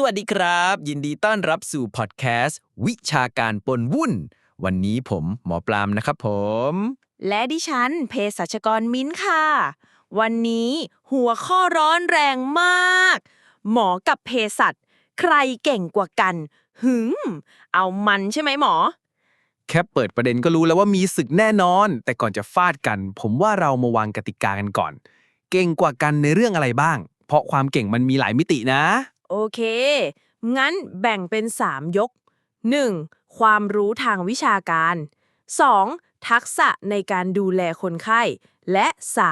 สวัสดีครับ ยินดีต้อนรับสู่พอดแคสต์ วิชาการปนวุ่น วันนี้ผมหมอปลามนะครับผม และดิฉันเภสัชกรมิ้นท์ค่ะ วันนี้หัวข้อร้อนแรงมาก หมอกับเภสัชใครเก่งกว่ากัน หึมเอามันใช่ไหมหมอ แค่เปิดประเด็นก็รู้แล้วว่ามีศึกแน่นอน แต่ก่อนจะฟาดกัน ผมว่าเรามาวางกติกากันก่อน เก่งกว่ากันในเรื่องอะไรบ้าง เพราะความเก่งมันมีหลายมิตินะ โอเค งั้นแบ่งเป็น 3 ยก 1. ความรู้ทางวิชาการ 2. ทักษะในการดูแลคนไข้ และ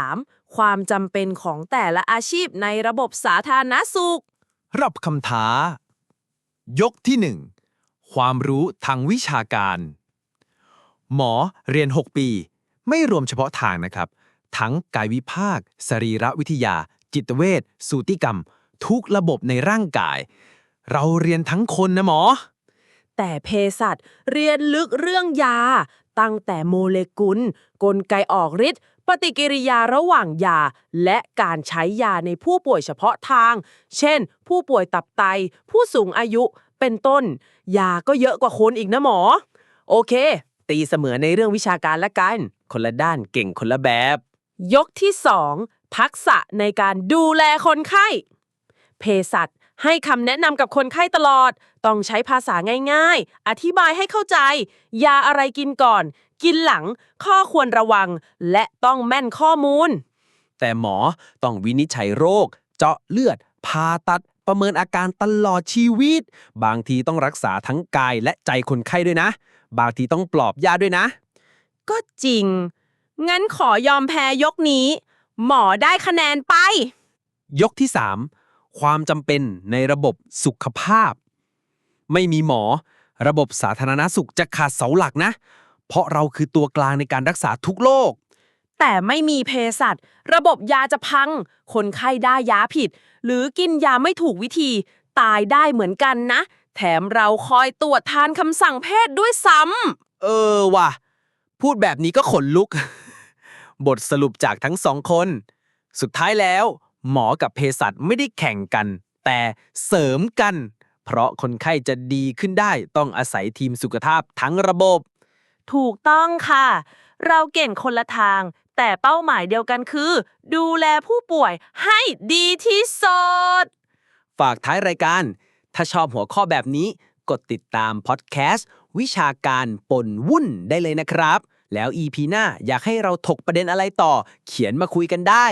3. ความจำเป็นของแต่ละอาชีพในระบบสาธารณสุข รับคำท้า ยกที่ 1 ความรู้ทางวิชาการ หมอเรียน 6 ปี ไม่รวมเฉพาะทางนะครับ ทั้งกายวิภาค สรีรวิทยา จิตเวชสูติกรรม ทุกระบบในร่างกาย เราเรียนทั้งคนนะหมอ แต่เภสัชเรียนลึกเรื่องยา ตั้งแต่โมเลกุล กลไกออกฤทธิ์ปฏิกิริยาระหว่างยา และการใช้ยาในผู้ป่วยเฉพาะทาง เช่น ผู้ป่วยตับไต ผู้สูงอายุเป็นต้น ยาก็เยอะกว่าคนอีกนะหมอ โอเค ตีเสมอในเรื่องวิชาการละกัน คนละด้านเก่งคนละแบบ ยกที่ 2 ทักษะในการดูแลคนไข้ เภสัชให้คำแนะนำกับคนไข้ตลอด ต้องใช้ภาษาง่ายๆ อธิบายให้เข้าใจ ยาอะไรกินก่อน กินหลัง ข้อควรระวัง และต้องแม่นข้อมูล แต่หมอต้องวินิจฉัยโรค เจาะเลือดผ่าตัด ประเมินอาการตลอดชีวิต บางทีต้องรักษาทั้งกายและใจคนไข้ด้วยนะ บางทีต้องปลอบญาติด้วยนะ ก็จริง งั้นขอยอมแพ้ยกนี้ หมอได้คะแนนไป ยกที่3 ความจำเป็นในระบบสุขภาพ ไม่มีหมอ ระบบสาธารณสุขจะขาดเสาหลักนะ เพราะเราคือตัวกลางในการรักษาทุกโรคแต่ไม่มีเภสัชระบบยาจะพัง คนไข้ได้ยาผิด หรือกินยาไม่ถูกวิธี ตายได้เหมือนกันนะ แถมเราคอยตรวจทานคำสั่งแพทย์ด้วยซ้ำเออว่ะ พูดแบบนี้ก็ขนลุก บทสรุปจากทั้งสองคน สุดท้ายแล้ว หมอกับเภสัชไม่ได้แข่งกัน แต่เสริมกัน เพราะคนไข้จะดีขึ้นได้ต้องอาศัยทีมสุขภาพทั้งระบบ ถูกต้องค่ะ เราเก่งคนละทาง แต่เป้าหมายเดียวกันคือ ดูแลผู้ป่วยให้ดีที่สุด ฝากท้ายรายการ ถ้าชอบหัวข้อแบบนี้กดติดตามพอดแคสต์วิชาการปนวุ่นได้เลยนะครับ แล้ว EP หน้าอยากให้เราถกประเด็นอะไรต่อ เขียนมาคุยกันได้